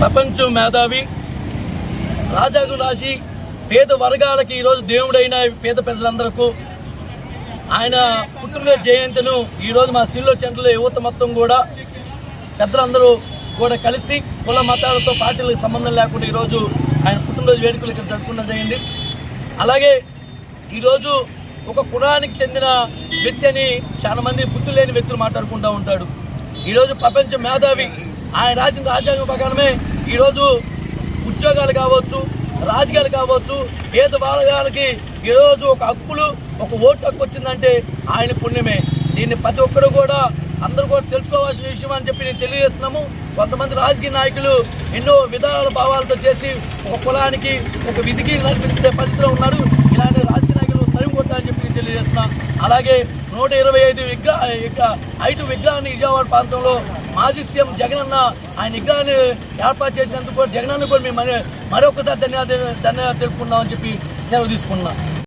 ప్రపంచం మేధావి రాజాకు రాశి పేద వర్గాలకి ఈరోజు దేవుడైన పేద ప్రజలందరకు ఆయన పుట్టిన జయంతిను ఈరోజు మా సిల్లో సెంటర్లో యువత మొత్తం కూడా పెద్దలందరూ కూడా కలిసి కుల మతాలతో పార్టీలకు సంబంధం లేకుండా ఈరోజు ఆయన పుట్టినరోజు వేడుకలు ఇక్కడ జరుపుకున్న జరిగింది. అలాగే ఈరోజు ఒక కులానికి చెందిన వ్యక్తి అని చాలామంది బుద్ధి లేని వ్యక్తులు మాట్లాడుకుంటూ ఉంటాడు ఈరోజు ప్రపంచ మేధావి ఆయన రాసిన రాజ్యాంగ ప్రకారమే ఈరోజు ఉద్యోగాలు కావచ్చు రాజకీయాలు కావచ్చు పేద వర్గాలకి ఈరోజు ఒక హక్కులు ఒక ఓటు హక్కు వచ్చిందంటే ఆయన పుణ్యమే. దీన్ని ప్రతి ఒక్కరు కూడా అందరూ కూడా తెలుసుకోవాల్సిన విషయం అని చెప్పి నేను తెలియజేస్తున్నాము. కొంతమంది రాజకీయ నాయకులు ఎన్నో విధానాల భావాలతో చేసి ఒక కులానికి ఒక విధికి నడిపిస్తే పరిస్థితిలో ఉన్నారు ఇలాంటి రాజకీయ నాయకులు తరిమి కొట్టాలని చెప్పి నేను తెలియజేస్తున్నా అలాగే నూట ఇరవై ఐదు విగ్రహ ఐదు విగ్రహాన్ని విజయవాడ ప్రాంతంలో మాజీ సీఎం జగన్ అన్న ఆయన విగ్రహాన్ని ఏర్పాటు చేసినందుకు కూడా జగన్ అన్న కూడా మేము మరొకసారి ధన్యవాదాలు ధన్యవాదాలు తెలుపుకుందామని చెప్పి సెలవు తీసుకున్నాం.